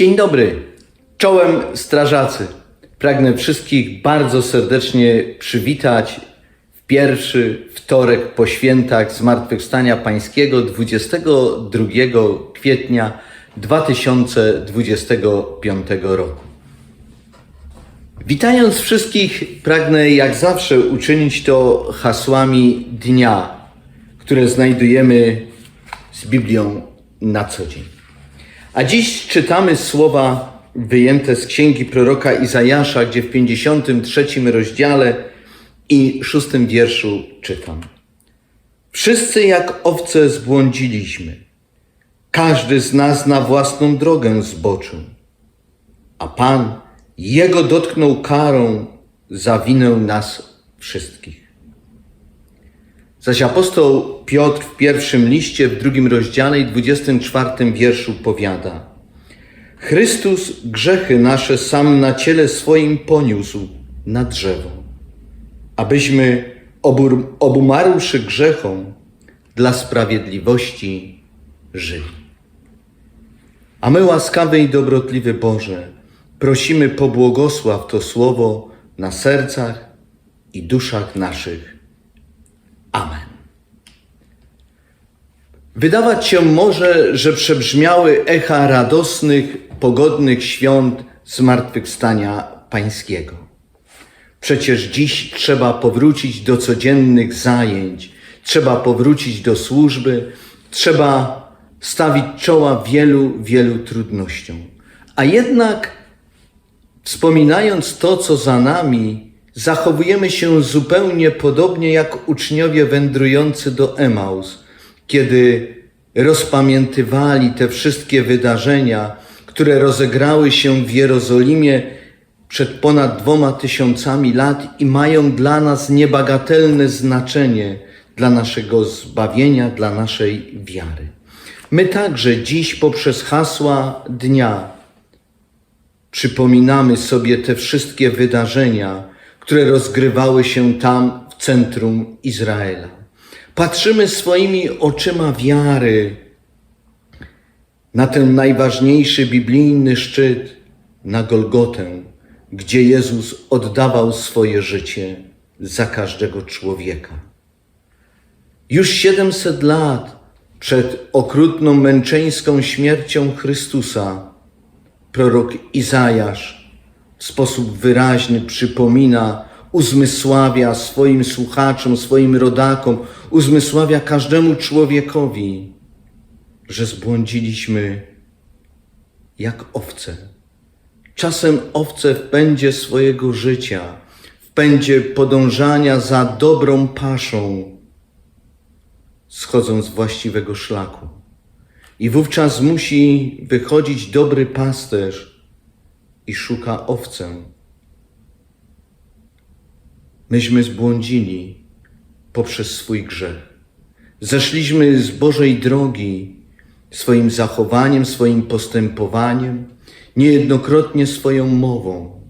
Dzień dobry, czołem strażacy. Pragnę wszystkich bardzo serdecznie przywitać w pierwszy wtorek po świętach Zmartwychwstania Pańskiego 22 kwietnia 2025 roku. Witając wszystkich, pragnę jak zawsze uczynić to hasłami dnia, które znajdujemy z Biblią na co dzień. A dziś czytamy słowa wyjęte z księgi proroka Izajasza, gdzie w 53 rozdziale i szóstym wierszu czytam. Wszyscy jak owce zbłądziliśmy. Każdy z nas na własną drogę zboczył. A Pan Jego dotknął karą za winę nas wszystkich. Zaś apostoł Piotr w pierwszym liście, w drugim rozdziale i dwudziestym czwartym wierszu powiada Chrystus grzechy nasze sam na ciele swoim poniósł na drzewo, abyśmy obur, obumarłszy grzechom dla sprawiedliwości żyli. A my, łaskawy i dobrotliwy Boże, prosimy pobłogosław to słowo na sercach i duszach naszych. Amen. Wydawać się może, że przebrzmiały echa radosnych, pogodnych świąt Zmartwychwstania Pańskiego. Przecież dziś trzeba powrócić do codziennych zajęć, trzeba powrócić do służby, trzeba stawić czoła wielu, wielu trudnościom. A jednak, wspominając to, co za nami, zachowujemy się zupełnie podobnie jak uczniowie wędrujący do Emaus, kiedy rozpamiętywali te wszystkie wydarzenia, które rozegrały się w Jerozolimie przed ponad dwoma tysiącami lat i mają dla nas niebagatelne znaczenie dla naszego zbawienia, dla naszej wiary. My także dziś poprzez hasła dnia przypominamy sobie te wszystkie wydarzenia, które rozgrywały się tam w centrum Izraela. Patrzymy swoimi oczyma wiary na ten najważniejszy biblijny szczyt, na Golgotę, gdzie Jezus oddawał swoje życie za każdego człowieka. Już 700 lat przed okrutną męczeńską śmiercią Chrystusa prorok Izajasz w sposób wyraźny przypomina, uzmysławia swoim słuchaczom, swoim rodakom, uzmysławia każdemu człowiekowi, że zbłądziliśmy jak owce. Czasem owce w pędzie swojego życia, w pędzie podążania za dobrą paszą, schodzą z właściwego szlaku. I wówczas musi wychodzić dobry pasterz i szuka owcę. Myśmy zbłądzili poprzez swój grzech. Zeszliśmy z Bożej drogi swoim zachowaniem, swoim postępowaniem, niejednokrotnie swoją mową.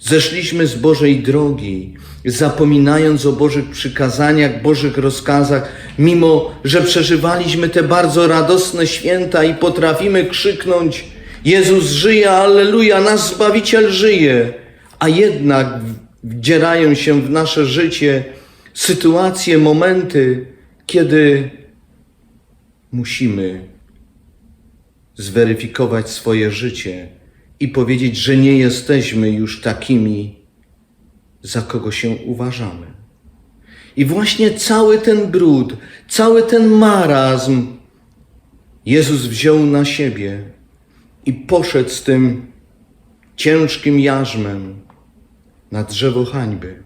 Zeszliśmy z Bożej drogi, zapominając o Bożych przykazaniach, Bożych rozkazach, mimo że przeżywaliśmy te bardzo radosne święta i potrafimy krzyknąć: Jezus żyje, Alleluja, nasz Zbawiciel żyje, a jednak wdzierają się w nasze życie sytuacje, momenty, kiedy musimy zweryfikować swoje życie i powiedzieć, że nie jesteśmy już takimi, za kogo się uważamy. I właśnie cały ten brud, cały ten marazm Jezus wziął na siebie i poszedł z tym ciężkim jarzmem na drzewo hańby.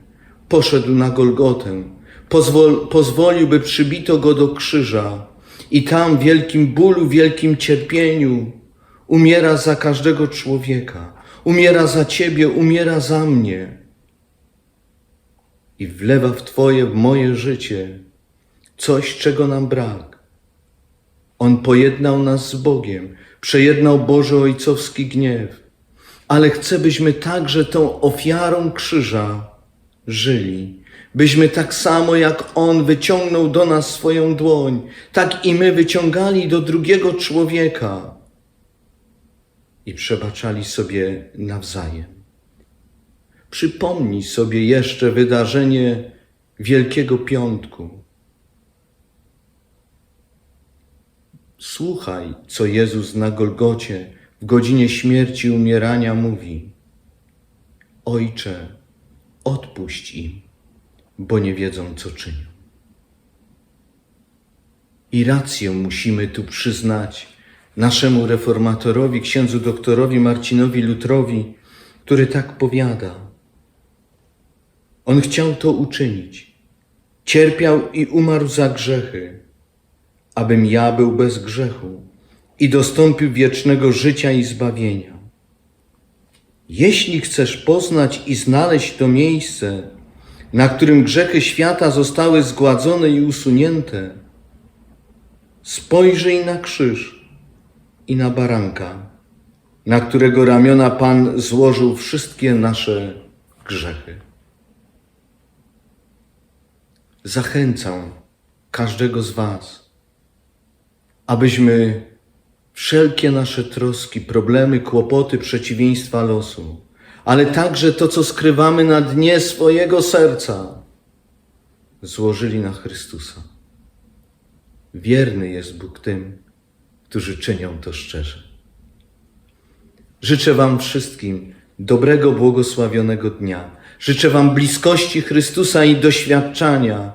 Poszedł na Golgotę, pozwol, pozwolił, by przybito go do krzyża i tam w wielkim bólu, wielkim cierpieniu umiera za każdego człowieka. Umiera za ciebie, umiera za mnie. I wlewa w twoje, w moje życie coś, czego nam brak. On pojednał nas z Bogiem, przejednał Boży Ojcowski gniew, ale chce, byśmy także tą ofiarą krzyża żyli. Byśmy tak samo jak On wyciągnął do nas swoją dłoń, tak i my wyciągali do drugiego człowieka i przebaczali sobie nawzajem. Przypomnij sobie jeszcze wydarzenie Wielkiego Piątku. Słuchaj, co Jezus na Golgocie w godzinie śmierci umierania mówi. Ojcze, odpuść im, bo nie wiedzą, co czynią. I rację musimy tu przyznać naszemu reformatorowi, księdzu doktorowi Marcinowi Lutrowi, który tak powiada. On chciał to uczynić. Cierpiał i umarł za grzechy, abym ja był bez grzechu i dostąpił wiecznego życia i zbawienia. Jeśli chcesz poznać i znaleźć to miejsce, na którym grzechy świata zostały zgładzone i usunięte, spojrzyj na krzyż i na baranka, na którego ramiona Pan złożył wszystkie nasze grzechy. Zachęcam każdego z Was, abyśmy wszelkie nasze troski, problemy, kłopoty, przeciwieństwa losu, ale także to, co skrywamy na dnie swojego serca, złożyli na Chrystusa. Wierny jest Bóg tym, którzy czynią to szczerze. Życzę Wam wszystkim dobrego, błogosławionego dnia. Życzę Wam bliskości Chrystusa i doświadczania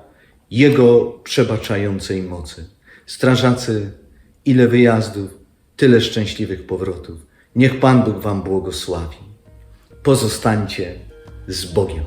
Jego przebaczającej mocy. Strażacy, ile wyjazdów, tyle szczęśliwych powrotów. Niech Pan Bóg Wam błogosławi. Pozostańcie z Bogiem.